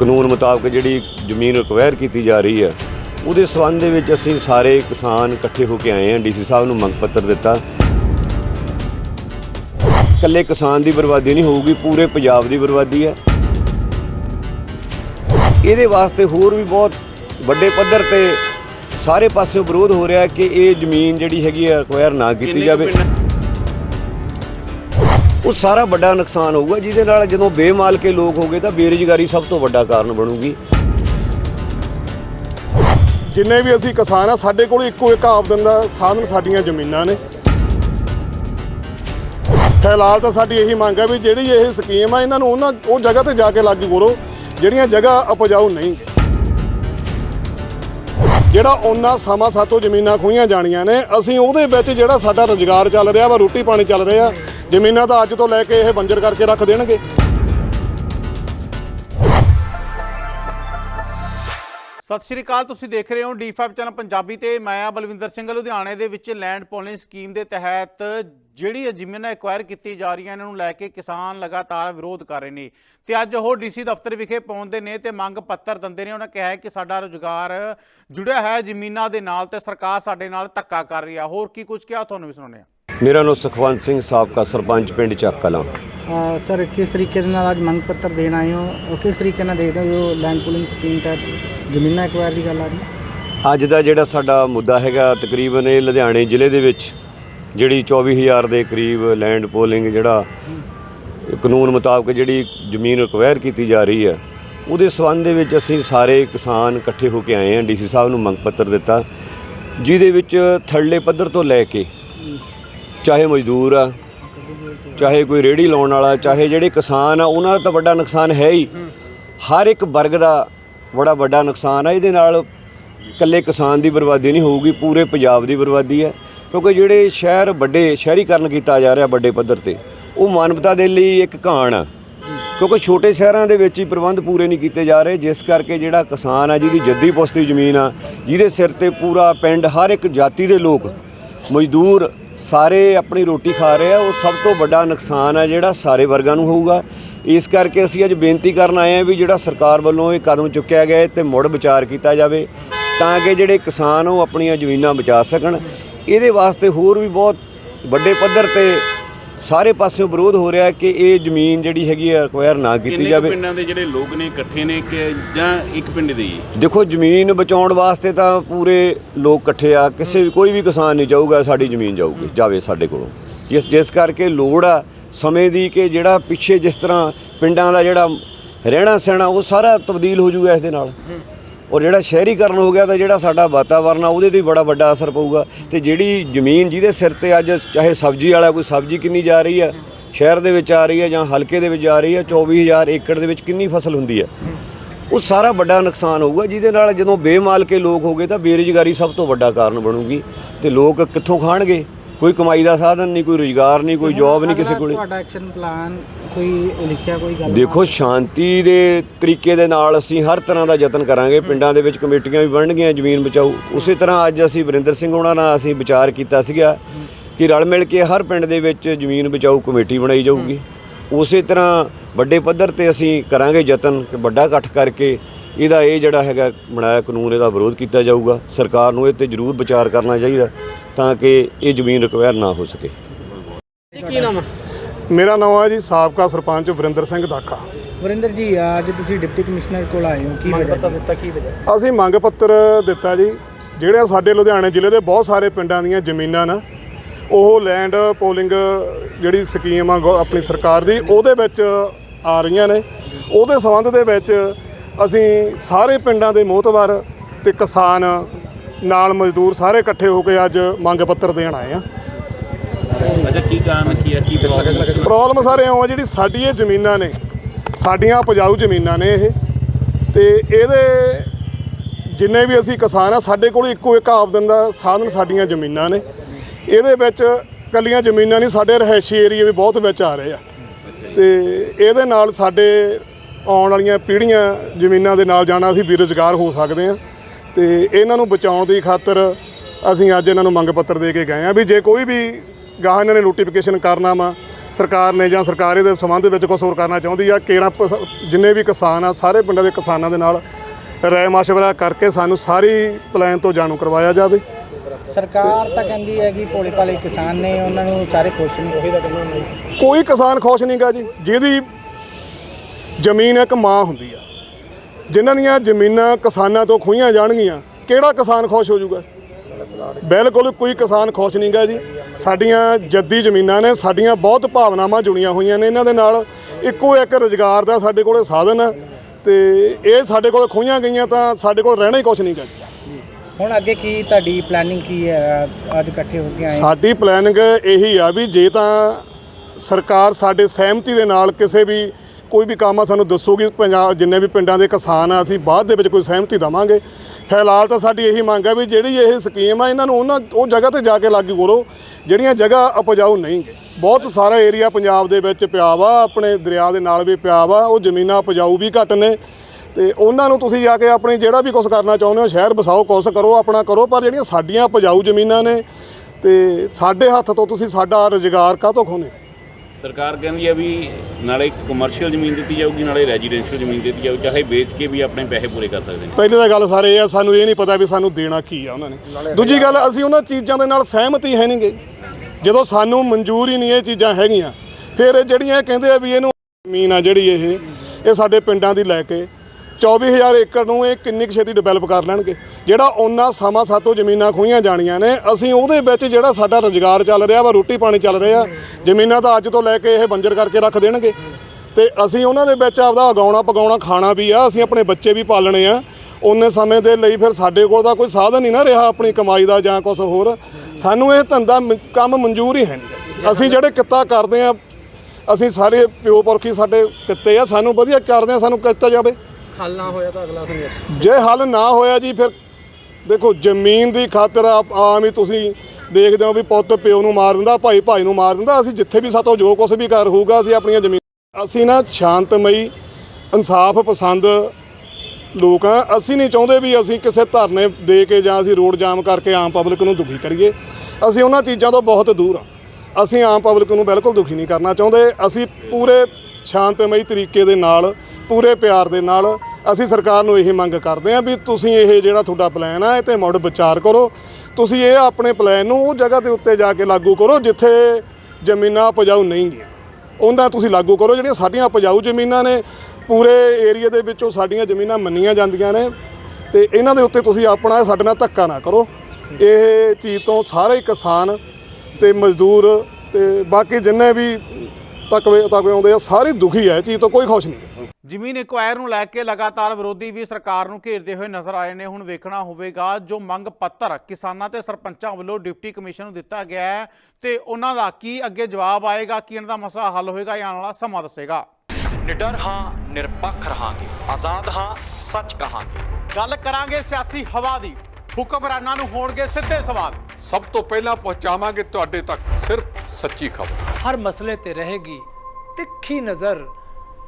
ਕਾਨੂੰਨ ਮੁਤਾਬਕ ਜਿਹੜੀ ਜ਼ਮੀਨ ਰਿਕਵਾਇਰ ਕੀਤੀ ਜਾ ਰਹੀ ਹੈ ਉਹਦੇ ਸਬੰਧ ਦੇ ਵਿੱਚ ਅਸੀਂ ਸਾਰੇ ਕਿਸਾਨ ਇਕੱਠੇ ਹੋ ਕੇ ਆਏ ਹਾਂ ਡੀਸੀ ਸਾਹਿਬ ਨੂੰ ਮੰਗ ਪੱਤਰ ਦਿੱਤਾ। ਇਕੱਲੇ ਕਿਸਾਨ ਦੀ ਬਰਬਾਦੀ ਨਹੀਂ ਹੋਊਗੀ ਪੂਰੇ ਪੰਜਾਬ ਦੀ ਬਰਬਾਦੀ ਹੈ। ਇਹਦੇ ਵਾਸਤੇ ਹੋਰ ਵੀ ਬਹੁਤ ਵੱਡੇ ਪੱਧਰ ਤੇ ਸਾਰੇ ਪਾਸੇ ਵਿਰੋਧ ਹੋ ਰਿਹਾ ਕਿ ਇਹ ਜ਼ਮੀਨ ਜਿਹੜੀ ਹੈਗੀ ਹੈ ਰਿਕਵਾਇਰ ਨਾ ਕੀਤੀ ਜਾਵੇ। ਉਹ ਸਾਰਾ ਵੱਡਾ ਨੁਕਸਾਨ ਹੋਊਗਾ, ਜਿਹਦੇ ਨਾਲ ਜਦੋਂ ਬੇਮਾਲਕੇ ਲੋਕ ਹੋਗੇ ਤਾਂ ਬੇਰੁਜ਼ਗਾਰੀ ਸਭ ਤੋਂ ਵੱਡਾ ਕਾਰਨ ਬਣੂਗੀ। ਜਿੰਨੇ ਵੀ ਅਸੀਂ ਕਿਸਾਨ ਆ, ਸਾਡੇ ਕੋਲ ਇੱਕੋ ਇੱਕ ਆਮਦਨ ਦਾ ਸਾਧਨ ਸਾਡੀਆਂ ਜ਼ਮੀਨਾਂ ਨੇ। ਫਿਲਹਾਲ ਤਾਂ ਸਾਡੀ ਇਹੀ ਮੰਗ ਹੈ ਵੀ ਜਿਹੜੀ ਇਹ ਸਕੀਮ ਆ, ਇਹਨਾਂ ਨੂੰ ਉਹਨਾਂ, ਉਹ ਜਗ੍ਹਾ ਤੇ ਜਾ ਕੇ ਲਾਗੂ ਕਰੋ, ਜਿਹੜੀਆਂ ਜਗ੍ਹਾ ਉਪਜਾਊ ਨਹੀਂ। ਜਿਹੜਾ ਉਹਨਾਂ ਸਮਾਂ ਸਾਤੋਂ ਜ਼ਮੀਨਾਂ ਖੋਈਆਂ ਜਾਣੀਆਂ ਨੇ, ਅਸੀਂ ਉਹਦੇ ਵਿੱਚ ਜਿਹੜਾ ਸਾਡਾ ਰੋਜ਼ਗਾਰ ਚੱਲ ਰਿਹਾ ਵਾ, ਰੋਟੀ ਪਾਣੀ ਚੱਲ ਰਿਹਾ ਜ਼ਮੀਨਾਂ ਤਾਂ ਅੱਜ ਤੋਂ ਲੈ ਕੇ ਇਹ ਬੰਜਰ ਕਰਕੇ ਰੱਖ ਦੇਣਗੇ। ਸਤਿ ਸ਼੍ਰੀ ਅਕਾਲ, ਤੁਸੀਂ ਦੇਖ ਰਹੇ ਹੋ D5 ਚੈਨਲ ਪੰਜਾਬੀ ਤੇ ਮੈਂ ਆ ਬਲਵਿੰਦਰ ਸਿੰਘ, ਲੁਧਿਆਣੇ ਦੇ ਵਿੱਚ ਲੈਂਡ ਪੋਲਿੰਗ ਸਕੀਮ ਦੇ ਤਹਿਤ ਜਿਹੜੀ ਜ਼ਮੀਨਾਂ ਐਕਵਾਇਰ ਕੀਤੀ ਜਾ ਰਹੀਆਂ ਇਹਨਾਂ ਨੂੰ ਲੈ ਕੇ ਕਿਸਾਨ ਲਗਾਤਾਰ ਵਿਰੋਧ ਕਰ ਰਹੇ ਨੇ। ਤੇ ਅੱਜ ਉਹ ਡੀਸੀ ਦਫ਼ਤਰ ਵਿਖੇ ਪਹੁੰਚਦੇ ਨੇ ਤੇ ਮੰਗ ਪੱਤਰ ਦਿੰਦੇ ਨੇ, ਉਹਨਾਂ ਕਿਹਾ ਕਿ ਸਾਡਾ ਰੁਜ਼ਗਾਰ ਜੁੜਿਆ ਹੈ ਜ਼ਮੀਨਾਂ ਦੇ ਨਾਲ ਤੇ ਸਰਕਾਰ ਸਾਡੇ ਨਾਲ ਧੱਕਾ ਕਰ ਰਹੀ ਆ। ਹੋਰ ਕੀ ਕੁਝ ਕਿਹਾ, ਤੁਹਾਨੂੰ ਵੀ ਸੁਣਾਉਂਦੇ ਆ ਮੇਰਾ ਨਾਮ ਸੁਖਵੰਤ ਸਿੰਘ ਸਾਬਕਾ ਸਰਪੰਚ ਪਿੰਡ ਚੱਕ ਕਲਾਂ ਅ, ਸਰ ਕਿਸ ਤਰੀਕੇ ਦੇ ਨਾਲ ਅੱਜ ਮੰਗ ਪੱਤਰ ਦੇਣ ਆਏ ਹੋ? ਔਰ ਕਿਸ ਤਰੀਕੇ ਨਾਲ ਦੇਖਦੇ ਹੋ ਜੋ ਲੈਂਡ ਪੂਲਿੰਗ ਸਕੀਮ ਤਹਿਤ ਜ਼ਮੀਨਾਂ ਐਕਵਾਇਰ ਦੀ ਗੱਲ ਆ ਰਹੀ ਹੈ? ਅੱਜ ਦਾ ਜਿਹੜਾ ਸਾਡਾ ਮੁੱਦਾ ਹੈਗਾ ਤਕਰੀਬਨ ਇਹ ਲੁਧਿਆਣੇ ਜ਼ਿਲ੍ਹੇ ਦੇ ਵਿੱਚ ਜਿਹੜੀ 24000 ਦੇ ਕਰੀਬ ਲੈਂਡ ਪੋਲਿੰਗ ਜਿਹੜਾ ਕਾਨੂੰਨ ਮੁਤਾਬਕ ਜਿਹੜੀ ਜ਼ਮੀਨ ਰਿਕਵਾਇਰ ਕੀਤੀ ਜਾ ਰਹੀ ਹੈ ਉਹਦੇ ਸਬੰਧ ਦੇ ਵਿੱਚ ਅਸੀਂ ਸਾਰੇ ਕਿਸਾਨ ਇਕੱਠੇ ਹੋ ਕੇ ਆਏ ਹਾਂ ਡੀਸੀ ਸਾਹਿਬ ਨੂੰ ਮੰਗ ਪੱਤਰ ਦਿੱਤਾ। ਜਿਹਦੇ ਵਿੱਚ ਥੱਲੇ ਪੱਧਰ ਤੋਂ ਲੈ ਕੇ ਚਾਹੇ ਮਜ਼ਦੂਰ ਆ, ਚਾਹੇ ਕੋਈ ਰੇੜੀ ਲਾਉਣ ਵਾਲਾ, ਚਾਹੇ ਜਿਹੜੇ ਕਿਸਾਨ ਆ, ਉਹਨਾਂ ਦਾ ਤਾਂ ਵੱਡਾ ਨੁਕਸਾਨ ਹੈ ਹੀ। ਹਰ ਇੱਕ ਵਰਗ ਦਾ ਬੜਾ ਵੱਡਾ ਨੁਕਸਾਨ ਆ, ਇਹਦੇ ਨਾਲ ਇਕੱਲੇ ਕਿਸਾਨ ਦੀ ਬਰਬਾਦੀ ਨਹੀਂ ਹੋਊਗੀ, ਪੂਰੇ ਪੰਜਾਬ ਦੀ ਬਰਬਾਦੀ ਹੈ। ਕਿਉਂਕਿ ਜਿਹੜੇ ਸ਼ਹਿਰ ਵੱਡੇ ਸ਼ਹਿਰੀਕਰਨ ਕੀਤਾ ਜਾ ਰਿਹਾ ਵੱਡੇ ਪੱਧਰ ਤੇ, ਉਹ ਮਾਨਵਤਾ ਦੇ ਲਈ ਇੱਕ ਘਾਣ ਆ। ਕਿਉਂਕਿ ਛੋਟੇ ਸ਼ਹਿਰਾਂ ਦੇ ਵਿੱਚ ਹੀ ਪ੍ਰਬੰਧ ਪੂਰੇ ਨਹੀਂ ਕੀਤੇ ਜਾ ਰਹੇ, ਜਿਸ ਕਰਕੇ ਜਿਹੜਾ ਕਿਸਾਨ ਆ, ਜਿਹਦੀ ਜੱਦੀ ਪੁਸ਼ਤੀ ਜ਼ਮੀਨ ਆ, ਜਿਹਦੇ ਸਿਰ ਤੇ ਪੂਰਾ ਪਿੰਡ, ਹਰ ਇੱਕ ਜਾਤੀ ਦੇ ਲੋਕ ਮਜ਼ਦੂਰ ਸਾਰੇ ਆਪਣੀ ਰੋਟੀ ਖਾ ਰਹੇ ਆ, ਉਹ ਸਭ ਤੋਂ ਵੱਡਾ ਨੁਕਸਾਨ ਆ ਜਿਹੜਾ ਸਾਰੇ ਵਰਗਾਂ ਨੂੰ ਹੋਊਗਾ। ਇਸ ਕਰਕੇ ਅਸੀਂ ਅੱਜ ਬੇਨਤੀ ਕਰਨ ਆਏ ਆ ਵੀ ਜਿਹੜਾ ਸਰਕਾਰ ਵੱਲੋਂ ਇਹ ਕਦਮ ਚੁੱਕਿਆ ਗਿਆ ਹੈ ਤੇ ਮੁੜ ਵਿਚਾਰ ਕੀਤਾ ਜਾਵੇ, ਤਾਂ ਕਿ ਜਿਹੜੇ ਕਿਸਾਨ ਉਹ ਆਪਣੀਆਂ ਜ਼ਮੀਨਾਂ ਬਚਾ ਸਕਣ। ਇਹਦੇ ਵਾਸਤੇ ਹੋਰ ਵੀ ਬਹੁਤ ਵੱਡੇ ਪੱਧਰ ਤੇ ਸਾਰੇ ਪਾਸਿਓਂ ਵਿਰੋਧ ਹੋ ਰਿਹਾ ਕਿ ਇਹ ਜ਼ਮੀਨ ਜਿਹੜੀ ਹੈਗੀ ਹੈ ਰਿਕਵਾਇਰ ਨਾ ਕੀਤੀ ਜਾਵੇ। ਪਿੰਡਾਂ ਦੇ ਜਿਹੜੇ ਲੋਕ ਨੇ ਇਕੱਠੇ ਨੇ ਕਿ ਜਾਂ ਇੱਕ ਪਿੰਡ ਦੇ ਹੀ? ਦੇਖੋ ਜ਼ਮੀਨ ਬਚਾਉਣ ਵਾਸਤੇ ਤਾਂ ਪੂਰੇ ਲੋਕ ਇਕੱਠੇ ਆ। ਕਿਸੇ ਵੀ ਕੋਈ ਵੀ ਕਿਸਾਨ ਨਹੀਂ ਚਾਹੂਗਾ ਸਾਡੀ ਜ਼ਮੀਨ ਜਾਊਗੀ ਜਾਵੇ ਸਾਡੇ ਕੋਲੋਂ। ਜਿਸ ਜਿਸ ਕਰਕੇ ਲੋੜ ਆ ਸਮੇਂ ਦੀ ਕਿ ਜਿਹੜਾ ਪਿੱਛੇ ਜਿਸ ਤਰ੍ਹਾਂ ਪਿੰਡਾਂ ਦਾ ਜਿਹੜਾ ਰਹਿਣਾ ਸਹਿਣਾ ਉਹ ਸਾਰਾ ਤਬਦੀਲ ਹੋ ਜਾਊਗਾ ਇਸ ਦੇ ਨਾਲ। ਔਰ ਜਿਹੜਾ ਸ਼ਹਿਰੀਕਰਨ ਹੋ ਗਿਆ ਤਾਂ ਜਿਹੜਾ ਸਾਡਾ ਵਾਤਾਵਰਨ ਆ ਉਹਦੇ ਤੇ ਵੀ ਬੜਾ ਵੱਡਾ ਅਸਰ ਪਊਗਾ। ਤੇ ਜਿਹੜੀ ਜ਼ਮੀਨ ਜਿਹਦੇ ਸਿਰ ਤੇ ਅੱਜ ਚਾਹੇ ਸਬਜ਼ੀ ਵਾਲਾ ਕੋਈ ਸਬਜ਼ੀ ਕਿੰਨੀ ਜਾ ਰਹੀ ਆ ਸ਼ਹਿਰ ਦੇ ਵਿੱਚ ਆ ਰਹੀ ਹੈ ਜਾਂ ਹਲਕੇ ਦੇ ਵਿੱਚ ਜਾ ਰਹੀ ਹੈ 24000 ਏਕੜ ਦੇ ਵਿੱਚ ਕਿੰਨੀ ਫਸਲ ਹੁੰਦੀ ਹੈ ਉਹ ਸਾਰਾ ਵੱਡਾ ਨੁਕਸਾਨ ਹੋਊਗਾ ਜਿਹਦੇ ਨਾਲ ਜਦੋਂ ਬੇਮਾਲਕੇ ਲੋਕ ਹੋਗੇ ਤਾਂ ਬੇਰੁਜ਼ਗਾਰੀ ਸਭ ਤੋਂ ਵੱਡਾ ਕਾਰਨ ਬਣੂਗੀ। ਤੇ ਲੋਕ ਕਿੱਥੋਂ ਖਾਣਗੇ? ਕੋਈ ਕਮਾਈ ਦਾ ਸਾਧਨ ਨਹੀਂ ਕੋਈ ਰੁਜ਼ਗਾਰ ਨਹੀਂ ਕੋਈ ਜੌਬ ਨਹੀਂ ਕਿਸੇ ਕੋਲੇ। ਤੁਹਾਡਾ ਐਕਸ਼ਨ ਪਲਾਨ ਕੋਈ ਲਿਖਿਆ ਕੋਈ ਗੱਲ ਦੇਖੋ ਸ਼ਾਂਤੀ ਦੇ ਤਰੀਕੇ ਦੇ ਨਾਲ ਅਸੀਂ ਹਰ ਤਰ੍ਹਾਂ ਦਾ ਯਤਨ ਕਰਾਂਗੇ। ਪਿੰਡਾਂ ਦੇ ਵਿੱਚ ਕਮੇਟੀਆਂ ਵੀ ਬਣਨਗੀਆਂ ਜ਼ਮੀਨ ਬਚਾਓ। ਉਸੇ ਤਰ੍ਹਾਂ ਅੱਜ ਅਸੀਂ ਵਰਿੰਦਰ ਸਿੰਘ ਉਹਨਾਂ ਨਾਲ ਅਸੀਂ ਵਿਚਾਰ ਕੀਤਾ ਸੀਗਾ ਕਿ ਰਲ ਮਿਲ ਕੇ ਹਰ ਪਿੰਡ ਦੇ ਵਿੱਚ ਜ਼ਮੀਨ ਬਚਾਓ ਕਮੇਟੀ ਬਣਾਈ ਜਾਊਗੀ। ਉਸੇ ਤਰ੍ਹਾਂ ਵੱਡੇ ਪੱਧਰ ਤੇ ਅਸੀਂ ਕਰਾਂਗੇ ਯਤਨ ਕਿ ਵੱਡਾ ਇਕੱਠ ਕਰਕੇ ਇਹਦਾ ਇਹ ਜਿਹੜਾ ਹੈਗਾ ਬਣਾਇਆ ਕਾਨੂੰਨ ਇਹਦਾ ਵਿਰੋਧ ਕੀਤਾ ਜਾਊਗਾ। ਸਰਕਾਰ ਨੂੰ ਇਹ ਤੇ ਜ਼ਰੂਰ ਵਿਚਾਰ ਕਰਨਾ ਚਾਹੀਦਾ ਤਾਂ ਕਿ ਇਹ ਜ਼ਮੀਨ ਰਿਕਵਾਇਰ ਨਾ ਹੋ ਸਕੇ। ਮੇਰਾ ਨਾਮ ਹੈ ਜੀ ਸਾਬਕਾ ਸਰਪੰਚ ਵਰਿੰਦਰ ਸਿੰਘ ਦਾਖਾ। ਵਰਿੰਦਰ ਜੀ ਅੱਜ ਤੁਸੀਂ ਡਿਪਟੀ ਕਮਿਸ਼ਨਰ ਕੋਲ ਆਏ ਹੋ ਕੀ ਮੰਗ ਪੱਤਰ ਦਿੱਤਾ ਕੀ ਵਜ੍ਹਾ? ਅਸੀਂ ਮੰਗ ਪੱਤਰ ਦਿੱਤਾ ਜੀ ਜਿਹੜੇ ਸਾਡੇ ਲੁਧਿਆਣੇ ਜ਼ਿਲ੍ਹੇ ਦੇ ਬਹੁਤ ਸਾਰੇ ਪਿੰਡਾਂ ਦੀਆਂ ਜ਼ਮੀਨਾਂ ਨਾ ਉਹ ਲੈਂਡ ਪੋਲਿੰਗ ਜਿਹੜੀ ਸਕੀਮ ਆ ਗੋ- ਆਪਣੀ ਸਰਕਾਰ ਦੀ ਉਹਦੇ ਵਿੱਚ ਆ ਰਹੀਆਂ ਨੇ। ਉਹਦੇ ਸੰਬੰਧ ਦੇ ਵਿੱਚ ਅਸੀਂ ਸਾਰੇ ਪਿੰਡਾਂ ਦੇ ਮੋਹਤਵਾਰ ਤੇ ਕਿਸਾਨ ਨਾਲ ਮਜ਼ਦੂਰ ਸਾਰੇ ਇਕੱਠੇ ਹੋ ਕੇ ਅੱਜ ਮੰਗ ਪੱਤਰ ਦੇਣ ਆਏ ਆ। ਪ੍ਰੋਬਲਮ ਸਾਰੇ ਇਉਂ ਆ ਜਿਹੜੀ ਸਾਡੀ ਇਹ ਜ਼ਮੀਨਾਂ ਨੇ, ਸਾਡੀਆਂ ਉਪਜਾਊ ਜ਼ਮੀਨਾਂ ਨੇ ਇਹ। ਤੇ ਇਹਦੇ ਜਿੰਨੇ ਵੀ ਅਸੀਂ ਕਿਸਾਨ ਆ, ਸਾਡੇ ਕੋਲ ਇੱਕੋ ਇੱਕ ਆਮਦਨ ਦਾ ਸਾਧਨ ਸਾਡੀਆਂ ਜ਼ਮੀਨਾਂ ਨੇ। ਇਹਦੇ ਵਿੱਚ ਕੱਲੀਆਂ ਜ਼ਮੀਨਾਂ ਨਹੀਂ, ਸਾਡੇ ਰਹਿਸ਼ੀ ਏਰੀਆ ਵੀ ਬਹੁਤ ਵਿੱਚ ਆ ਰਹੇ ਆ। ਤੇ ਇਹਦੇ ਨਾਲ ਸਾਡੇ ਆਉਣ ਵਾਲੀਆਂ ਪੀੜ੍ਹੀਆਂ ਜ਼ਮੀਨਾਂ ਦੇ ਨਾਲ ਜਾਣਾ ਅਸੀਂ ਬੇਰੁਜ਼ਗਾਰ ਹੋ ਸਕਦੇ ਆ। ਤੇ ਇਹਨਾਂ ਨੂੰ ਬਚਾਉਣ ਦੀ ਖਾਤਰ ਅਸੀਂ ਅੱਜ ਇਹਨਾਂ ਨੂੰ ਮੰਗ ਪੱਤਰ ਦੇ ਕੇ ਗਏ ਆ ਵੀ ਜੇ ਕੋਈ ਵੀ ਗਾਹ ਇਹਨਾਂ ਨੇ ਨੋਟੀਫਿਕੇਸ਼ਨ ਕਰਨਾ ਵਾ। ਸਰਕਾਰ ਨੇ ਜਾਂ ਸਰਕਾਰ ਇਹਦੇ ਸੰਬੰਧ ਵਿੱਚ ਕੁਝ ਹੋਰ ਕਰਨਾ ਚਾਹੁੰਦੀ ਆ। ਕੇਰਾਂ ਪ- ਜਿੰਨੇ ਵੀ ਕਿਸਾਨ ਆ ਸਾਰੇ ਪਿੰਡਾਂ ਦੇ ਕਿਸਾਨਾਂ ਦੇ ਨਾਲ ਰਾਏ ਮਸ਼ਵਰਾ ਕਰਕੇ ਸਾਨੂੰ ਸਾਰੀ ਪਲਾਨ ਤੋਂ ਜਾਣੂ ਕਰਵਾਇਆ ਜਾਵੇ। ਸਰਕਾਰ ਤਾਂ ਕਹਿੰਦੀ ਹੈ ਕਿ ਭੋਲੇ ਭਾਲੇ ਕਿਸਾਨ ਨੇ ਉਹਨਾਂ ਨੂੰ ਸਾਰੇ ਖੁਸ਼ ਨਹੀਂ ਉਹੀ ਤਾਂ ਕਹਿੰਦੇ ਕੋਈ ਕਿਸਾਨ ਖੁਸ਼ ਨਹੀਂਗਾ ਜੀ। ਜਿਹਦੀ ਜ਼ਮੀਨ ਇੱਕ ਮਾਂ ਹੁੰਦੀ ਆ। ਜਿਨ੍ਹਾਂ ਦੀਆਂ ਜ਼ਮੀਨਾਂ ਕਿਸਾਨਾਂ ਤੋਂ ਖੋਈਆਂ ਜਾਣਗੀਆਂ ਕਿਹੜਾ ਕਿਸਾਨ ਖੁਸ਼ ਹੋ ਜਾਊਗਾ? ਬਿਲਕੁਲ ਕੋਈ ਕਿਸਾਨ ਖੁਸ਼ ਨਹੀਂਗਾ ਜੀ। ਸਾਡੀਆਂ ਜੱਦੀ ਜ਼ਮੀਨਾਂ ਨੇ ਸਾਡੀਆਂ ਬਹੁਤ ਭਾਵਨਾਵਾਂ ਜੁੜੀਆਂ ਹੋਈਆਂ ਨੇ। ਇਹਨਾਂ ਦੇ ਨਾਲ ਇੱਕੋ ਇੱਕ ਰੁਜ਼ਗਾਰ ਦਾ ਸਾਡੇ ਕੋਲੇ ਸਾਧਨ ਆ ਤੇ ਇਹ ਸਾਡੇ ਕੋਲ ਖੋਈਆਂ ਗਈਆਂ ਤਾਂ ਸਾਡੇ ਕੋਲ ਰਹਿਣਾ ਹੀ ਨਹੀਂਗਾ ਜੀ। ਹੁਣ ਅੱਗੇ ਕੀ ਤੁਹਾਡੀ ਪਲੈਨਿੰਗ ਕੀ ਹੈ? ਅੱਜ ਇਕੱਠੇ ਹੋ ਕੇ ਆਏ। ਸਾਡੀ ਪਲੈਨਿੰਗ ਇਹੀ ਆ ਵੀ ਜੇ ਤਾਂ ਸਰਕਾਰ ਸਾਡੇ ਸਹਿਮਤੀ ਦੇ ਨਾਲ ਕਿਸੇ ਵੀ ਕੋਈ ਵੀ ਕੰਮ ਆ, ਸਾਨੂੰ ਦੱਸੋਗੀ ਪੰਜਾਬ ਜਿੰਨੇ ਵੀ ਪਿੰਡਾਂ ਦੇ ਕਿਸਾਨ ਆ, ਅਸੀਂ ਬਾਅਦ ਦੇ ਵਿੱਚ ਕੋਈ ਸਹਿਮਤੀ ਦਵਾਂਗੇ। ਫਿਲਹਾਲ ਤਾਂ ਸਾਡੀ ਇਹੀ ਮੰਗ ਹੈ ਵੀ ਜਿਹੜੀ ਇਹ ਸਕੀਮ ਆ, ਇਹਨਾਂ ਨੂੰ ਉਹਨਾਂ, ਉਹ ਜਗ੍ਹਾ ਤੇ ਜਾ ਕੇ ਲਾਗੂ ਕਰੋ, ਜਿਹੜੀਆਂ ਜਗ੍ਹਾ ਉਪਜਾਊ ਨਹੀਂ ਬਹੁਤ ਸਾਰਾ ਏਰੀਆ ਪੰਜਾਬ ਦੇ ਵਿੱਚ ਪਿਆ ਵਾ, ਆਪਣੇ ਦਰਿਆ ਦੇ ਨਾਲ ਵੀ ਪਿਆ ਵਾ, ਉਹ ਜ਼ਮੀਨਾਂ ਉਪਜਾਊ ਵੀ ਘੱਟ ਨੇ। ਤੇ ਉਹਨਾਂ ਨੂੰ ਤੁਸੀਂ ਜਾ ਕੇ ਆਪਣੇ ਜਿਹੜਾ ਵੀ ਕੁਝ ਕਰਨਾ ਚਾਹੁੰਦੇ ਹੋ, ਸ਼ਹਿਰ ਵਸਾਓ ਕੁਛ ਕਰੋ, ਆਪਣਾ ਕਰੋ, ਪਰ ਜਿਹੜੀਆਂ ਸਾਡੀਆਂ ਉਪਜਾਊ ਜ਼ਮੀਨਾਂ ਨੇ, ਤੇ ਸਾਡੇ ਹੱਥ ਤੋਂ ਤੁਸੀਂ ਸਾਡਾ ਰੁਜ਼ਗਾਰ ਕਾਹਤੋਂ ਖੋਨੇ ਸਰਕਾਰ ਕਹਿੰਦੀ ਹੈ ਵੀ ਨਾਲੇ ਕਮਰਸ਼ੀਅਲ ਜ਼ਮੀਨ ਦਿੱਤੀ ਜਾਊਗੀ, ਨਾਲੇ ਰੈਜ਼ੀਡੈਂਸ਼ੀਅਲ ਜ਼ਮੀਨ ਦਿੱਤੀ ਜਾਊਗੀ, ਚਾਹੇ ਵੇਚ ਕੇ ਵੀ ਆਪਣੇ ਪੈਸੇ ਪੂਰੇ ਕਰ ਸਕਦੇ ਨੇ। ਪਹਿਲੀ ਤਾਂ ਗੱਲ ਸਾਰੇ ਇਹ ਆ, ਸਾਨੂੰ ਇਹ ਨਹੀਂ ਪਤਾ ਵੀ ਸਾਨੂੰ ਦੇਣਾ ਕੀ ਆ ਉਹਨਾਂ ਨੇ। ਦੂਜੀ ਗੱਲ, ਅਸੀਂ ਉਹਨਾਂ ਚੀਜ਼ਾਂ ਦੇ ਨਾਲ ਸਹਿਮਤ ਹੀ ਹੈ ਨਹੀਂਗੇ ਜਦੋਂ ਸਾਨੂੰ ਮਨਜ਼ੂਰ ਹੀ ਨਹੀਂ ਇਹ ਚੀਜ਼ਾਂ ਹੈਗੀਆਂ, ਫਿਰ ਇਹ ਜਿਹੜੀਆਂ ਇਹ ਕਹਿੰਦੇ ਆ ਵੀ ਇਹਨੂੰ ਜ਼ਮੀਨ ਆ ਜਿਹੜੀ ਇਹ ਇਹ ਸਾਡੇ ਪਿੰਡਾਂ ਦੀ ਲੈ ਕੇ 24000 ਏਕੜ ਨੂੰ ਇਹ ਕਿੰਨੀ ਕੁ ਛੇਤੀ ਡਿਵੈਲਪ ਕਰ ਲੈਣਗੇ? ਜਿਹੜਾ ਉਹਨਾਂ ਸਮਾਂ ਸਾਤੋਂ ਜ਼ਮੀਨਾਂ ਖੋਈਆਂ ਜਾਣੀਆਂ ਨੇ, ਅਸੀਂ ਉਹਦੇ ਵਿੱਚ ਜਿਹੜਾ ਸਾਡਾ ਰੁਜ਼ਗਾਰ ਚੱਲ ਰਿਹਾ ਵਾ, ਰੋਟੀ ਪਾਣੀ ਚੱਲ ਰਿਹਾ, ਜ਼ਮੀਨਾਂ ਤਾਂ ਅੱਜ ਤੋਂ ਲੈ ਕੇ ਇਹ ਬੰਜਰ ਕਰਕੇ ਰੱਖ ਦੇਣਗੇ। ਤੇ ਅਸੀਂ ਉਹਨਾਂ ਦੇ ਵਿੱਚ ਆਪਦਾ ਉਗਾਉਣਾ ਪਗਾਉਣਾ ਖਾਣਾ ਵੀ ਆ, ਅਸੀਂ ਆਪਣੇ ਬੱਚੇ ਵੀ ਪਾਲਣੇ ਆ। ਉਹਨੇ ਸਮੇਂ ਦੇ ਲਈ ਫਿਰ ਸਾਡੇ ਕੋਲ ਤਾਂ ਕੋਈ ਸਾਧਨ ਹੀ ਨਾ ਰਿਹਾ ਆਪਣੀ ਕਮਾਈ ਦਾ ਜਾਂ ਕੁਝ ਹੋਰ। ਸਾਨੂੰ ਇਹ ਧੰਦਾ ਕੰਮ ਮਨਜ਼ੂਰ ਹੀ ਹੈ ਨਹੀਂ। ਅਸੀਂ ਜਿਹੜੇ ਕਿੱਤਾ ਕਰਦੇ ਆ, ਅਸੀਂ ਸਾਰੇ ਪਿਓ ਪੁਰਖੀ ਸਾਡੇ ਕਿੱਤੇ ਆ, ਸਾਨੂੰ ਵਧੀਆ ਕਰਦੇ ਆ, ਸਾਨੂੰ ਕੀਤਾ ਜਾਵੇ। ਹੱਲ ਨਾ ਹੋਇਆ ਤਾਂ ਅਗਲਾ ਸੰਘਰਸ਼ ਜੇ ਹੱਲ ਨਾ ਹੋਇਆ ਜੀ, ਫਿਰ ਦੇਖੋ, ਜ਼ਮੀਨ ਦੀ ਖਾਤਰ ਆਪ- ਆਮ ਹੀ ਤੁਸੀਂ ਦੇਖਦੇ ਹੋ ਵੀ ਪੁੱਤ ਪਿਓ ਨੂੰ ਮਾਰ ਦਿੰਦਾ, ਭਾਈ ਭਾਈ ਨੂੰ ਮਾਰ ਦਿੰਦਾ। ਅਸੀਂ ਜਿੱਥੇ ਵੀ ਸਾਤੋਂ ਜੋ ਕੁਝ ਵੀ ਕਰ ਹੋਊਗਾ, ਅਸੀਂ ਆਪਣੀਆਂ ਜ਼ਮੀਨ ਅਸੀਂ ਨਾ ਸ਼ਾਂਤਮਈ, ਇਨਸਾਫ ਪਸੰਦ ਲੋਕ ਆ ਅਸੀਂ ਨਹੀਂ ਚਾਹੁੰਦੇ ਵੀ ਅਸੀਂ ਕਿਸੇ ਧਰਨੇ ਦੇ ਕੇ ਜਾਂ ਅਸੀਂ ਰੋਡ ਜਾਮ ਕਰਕੇ ਆਮ ਪਬਲਿਕ ਨੂੰ ਦੁਖੀ ਕਰੀਏ। ਅਸੀਂ ਉਹਨਾਂ ਚੀਜ਼ਾਂ ਤੋਂ ਬਹੁਤ ਦੂਰ ਆ ਅਸੀਂ ਆਮ ਪਬਲਿਕ ਨੂੰ ਬਿਲਕੁਲ ਦੁਖੀ ਨਹੀਂ ਕਰਨਾ ਚਾਹੁੰਦੇ। ਅਸੀਂ ਪੂਰੇ ਸ਼ਾਂਤਮਈ ਤਰੀਕੇ ਦੇ ਨਾਲ ਪੂਰੇ ਪਿਆਰ ਦੇ ਨਾਲ ਅਸੀਂ ਸਰਕਾਰ ਨੂੰ ਇਹ ਮੰਗ ਕਰਦੇ ਹਾਂ ਵੀ ਤੁਸੀਂ ਇਹ ਜਿਹੜਾ ਤੁਹਾਡਾ ਪਲਾਨ ਆ, ਇਹ ਤੇ ਮੁੜ ਵਿਚਾਰ ਕਰੋ। ਤੁਸੀਂ ਇਹ ਆਪਣੇ ਪਲਾਨ ਨੂੰ ਉਹ ਜਗ੍ਹਾ ਦੇ ਉੱਤੇ ਜਾ ਕੇ ਲਾਗੂ ਕਰੋ ਜਿੱਥੇ ਜ਼ਮੀਨਾਂ ਉਪਜਾਊ ਨਹੀਂ ਗੀਆਂ ਉਹਨਾਂ ਤੁਸੀਂ ਲਾਗੂ ਕਰੋ ਜਿਹੜੀਆਂ ਸਾਡੀਆਂ ਉਪਜਾਊ ਜ਼ਮੀਨਾਂ ਨੇ, ਪੂਰੇ ਏਰੀਆ ਦੇ ਵਿੱਚੋਂ ਸਾਡੀਆਂ ਜ਼ਮੀਨਾਂ ਮੰਨੀਆਂ ਜਾਂਦੀਆਂ ਨੇ ਤੇ ਇਹਨਾਂ ਦੇ ਉੱਤੇ ਤੁਸੀਂ ਆਪਣਾ ਸਾਡੇ ਨਾਲ ਧੱਕਾ ਨਾ ਕਰੋ। ਇਹ ਚੀਜ਼ ਤੋਂ ਸਾਰੇ ਕਿਸਾਨ ਤੇ ਮਜ਼ਦੂਰ ਤੇ ਬਾਕੀ ਜਿੰਨੇ ਵੀ ਤਕਵੇ ਤਕਵੇ ਆਉਂਦੇ ਆ, ਸਾਰੇ ਦੁਖੀ ਹੈ ਇਹ ਚੀਜ਼ ਤੋਂ ਕੋਈ ਖੁਸ਼ ਨਹੀਂ। ਜ਼ਮੀਨ ਐਕਵਾਇਰ ਨੂੰ ਲੈ ਕੇ ਲਗਾਤਾਰ ਵਿਰੋਧੀ ਵੀ ਸਰਕਾਰ ਨੂੰ ਘੇਰਦੇ ਹੋਏ ਨਜ਼ਰ ਆਏ ਨੇ। ਹੁਣ ਵੇਖਣਾ ਹੋਵੇਗਾ ਜੋ ਮੰਗ ਪੱਤਰ ਕਿਸਾਨਾਂ ਤੇ ਸਰਪੰਚਾਂ ਵੱਲੋਂ ਡਿਪਟੀ ਕਮਿਸ਼ਨ ਨੂੰ ਦਿੱਤਾ ਗਿਆ ਹੈ ਤੇ ਉਹਨਾਂ ਦਾ ਕੀ ਅੱਗੇ ਜਵਾਬ ਆਏਗਾ ਕੀ ਇਹਨਾਂ ਦਾ ਮਸਲਾ ਹੱਲ ਹੋਏਗਾ ਜਾਂ ਵਾਲਾ ਸਮਾਂ ਦੱਸੇਗਾ। ਨਿਡਰ ਹਾਂ ਨਿਰਪੱਖ ਰਹਾਂਗੇ। ਆਜ਼ਾਦ ਹਾਂ ਸੱਚ ਕਹਾਂਗੇ। ਗੱਲ ਕਰਾਂਗੇ ਸਿਆਸੀ ਹਵਾ ਦੀ। ਹੁਕਮਰਾਨਾਂ ਨੂੰ ਹੋਣਗੇ ਸਿੱਧੇ ਸਵਾਲ। ਸਭ ਤੋਂ ਪਹਿਲਾਂ ਪਹੁੰਚਾਵਾਂਗੇ ਤੁਹਾਡੇ ਤੱਕ ਸਿਰਫ ਸੱਚੀ ਖਬਰ। ਹਰ ਮਸਲੇ ਤੇ ਰਹੇਗੀ ਤਿੱਖੀ ਨਜ਼ਰ।